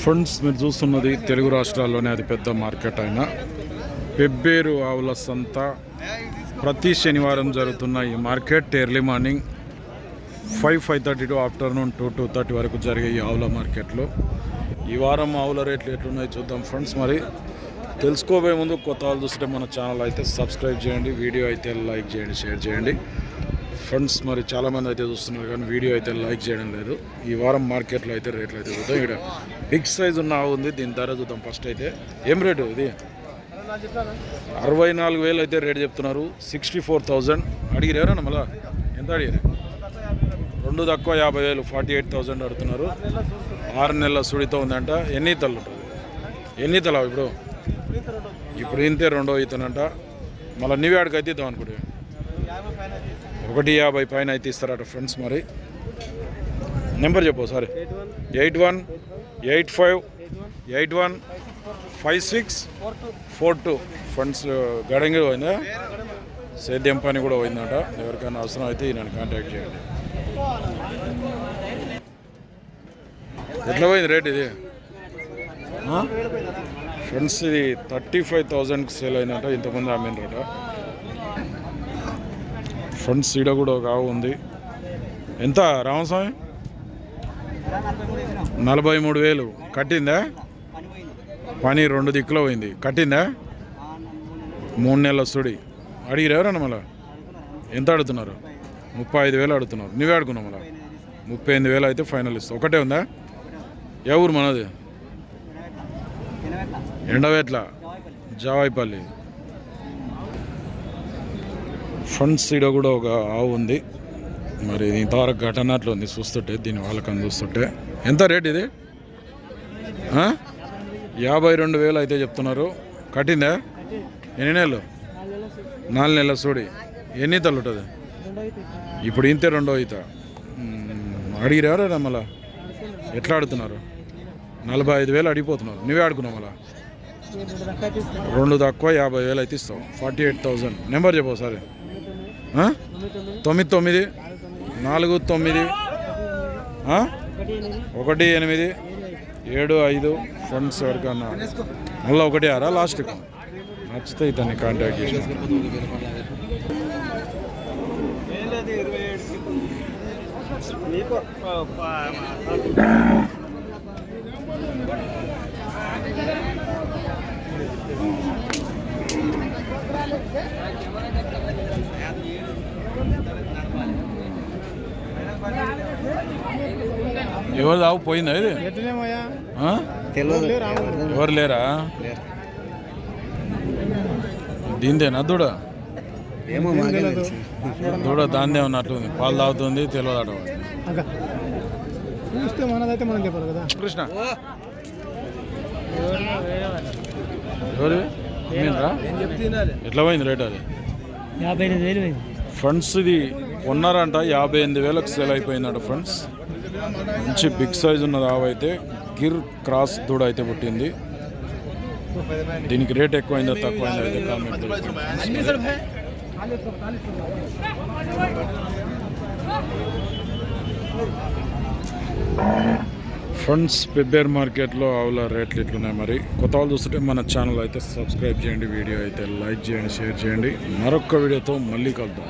Friends మీరు చూస్తున్నది తెలుగు రాష్ట్రాల్లోనే అది పెద్ద మార్కెట్ అయిన. పెబ్బేరు ఆవుల సంత ప్రతి శనివారం జరుగుతున్న ఈ market early morning five five thirty to afternoon two two thirty వరకు జరిగే ఈ ఆవుల మార్కెట్లో. ఈ వారం ఆవుల రేట్లు ఎట్లున్నాయి చూద్దాం ఫ్రెండ్స్ మరి. తెలుసుకోబోయే ముందు కొత్త వాళ్ళు చూస్తే మన ఛానల్ అయితే సబ్స్క్రైబ్ చేయండి వీడియో అయితే లైక్ చేయండి షేర్ చేయండి. ఫ్రెండ్స్ మరి చాలామంది అయితే చూస్తున్నారు కానీ వీడియో అయితే లైక్ చేయడం లేదు. ఈ వారం మార్కెట్లో అయితే రేట్లు అయితే చూద్దాం. ఇక్కడ బిగ్ సైజ్ ఉన్న ఆవు ఉంది దీని ధర చూద్దాం ఫస్ట్ అయితే. ఏం రేటు ఇది? అరవై నాలుగు వేలు అయితే రేట్ చెప్తున్నారు. సిక్స్టీ ఫోర్ థౌజండ్ అడిగిరు ఎవరన్నా మళ్ళా? ఎంత అడిగారు రెండు తక్కువ యాభై వేలు ఫార్టీ ఎయిట్ థౌజండ్ అడుగుతున్నారు. ఆరు నెలల సుడితో ఉందంట. ఎన్ని ఈతలు ఉంటుంది? ఎన్ని తల ఇప్పుడు? ఇప్పుడు ఇంతే రెండో ఈతనంట. మళ్ళీ నీవే ఆడికి అయితే ఇద్దాం అనుకుంటే ఒకటి యాభై పైన అయితే ఇస్తారట ఫ్రెండ్స్ మరి. నెంబర్ చెప్పు sorry eight one eight five eight one five six four two friends గడంగి పోయిందా? సేద్యం పని కూడా పోయిందట. ఎవరికైనా అవసరం అయితే నన్ను కాంటాక్ట్ చేయండి. ఎట్లా పోయింది రేట్ ఇది? ఫ్రెండ్స్ ఇది థర్టీ ఫైవ్ థౌజండ్కి సేల్ అయిందట ఇంతకుముందు అమ్మినరట ఫ్రంట్ సీడ కూడా ఒక ఆవు ఉంది. ఎంత రామస్వామి? నలభై మూడు వేలు. కట్టిందా? పని రెండు దిక్కులో పోయింది. కట్టిందా? మూడు నెలల సుడి. అడిగిరు ఎవరన్నా మళ్ళా? ఎంత అడుగుతున్నారు? ముప్పై ఐదు వేలు అడుగుతున్నారు. నువ్వే అడుగున్నావు మళ్ళా? ముప్పై ఎనిమిది వేలు అయితే ఫైనల్ ఇస్తావు ఒకటే ఉందా? ఏ ఊరు మనది? ఎండవేట్ల. జావాయిపల్లి ఫ్రంట్ సైడ్ కూడా ఒక ఆవు ఉంది. మరి ఇది ఇంతవరకు ఘటన అట్లా ఉంది చూస్తుంటే దీని వాళ్ళకని చూస్తుంటే. ఎంత రేట్ ఇది? యాభై రెండు వేలు అయితే చెప్తున్నారు. కట్టిందా? ఎన్ని నెలలు? నాలుగు నెలల సూడి. ఎన్ని ఈతలు ఉంటుంది? ఇప్పుడు ఇంతే రెండో అవుతా అడిగిరారా మళ్ళా ఎట్లా ఆడుతున్నారు? నలభై ఐదు వేలు అడిగిపోతున్నారు. నువ్వే ఆడుకున్నావు మళ్ళా? రెండు తక్కువ యాభై వేలు అయితే ఇస్తావు. Forty eight thousand. నెంబర్ చెప్పవు సరే తొమ్మిది తొమ్మిది. నాలుగు తొమ్మిది. ఒకటి ఎనిమిది. ఏడు ఐదు. ఫ్రెండ్స్ ఎవరికన్నా మళ్ళీ ఒకటి ఆరా లాస్ట్కి నచ్చితే ఇతన్ని కాంటాక్ట్ చేసి. ఎవరు దావు పోయిందా ఇది? తెలియదు ఎవరు లేరా? దీందేనా దూడ? ఏమో తెలియదు దూడ దాందే ఉన్నట్టుంది. పాలు తాగుతుంది తెలియదట అక్క చూస్తే మనదైతే మనం చెప్పాలి కదా. కృష్ణ. ఎవరు? ఎట్లా పోయింది రేట్ అది? యాభై ఎనిమిది వేలు పోయింది. ఫ్రెండ్స్ ఇది ఉన్నారంట. యాభై ఎనిమిది వేలకు సేల్ అయిపోయిందట ఫ్రెండ్స్ మంచి బిగ్ సైజ్ ఉన్న రావు అయితే. గిర్ క్రాస్ దూడ అయితే పుట్టింది. దీనికి రేట్ ఎక్కువైందో తక్కువైందా అయితే కామెంట్ ఫ్రెండ్స్ పెబ్బేర్ మార్కెట్లో ఆవుల రేట్లు ఇట్లున్నాయి మరి. కొత్త వాళ్ళు చూస్తుంటే మన ఛానల్ అయితే సబ్స్క్రైబ్ చేయండి వీడియో అయితే లైక్ చేయండి షేర్ చేయండి. మరొక వీడియోతో మళ్ళీ కలుద్దాం.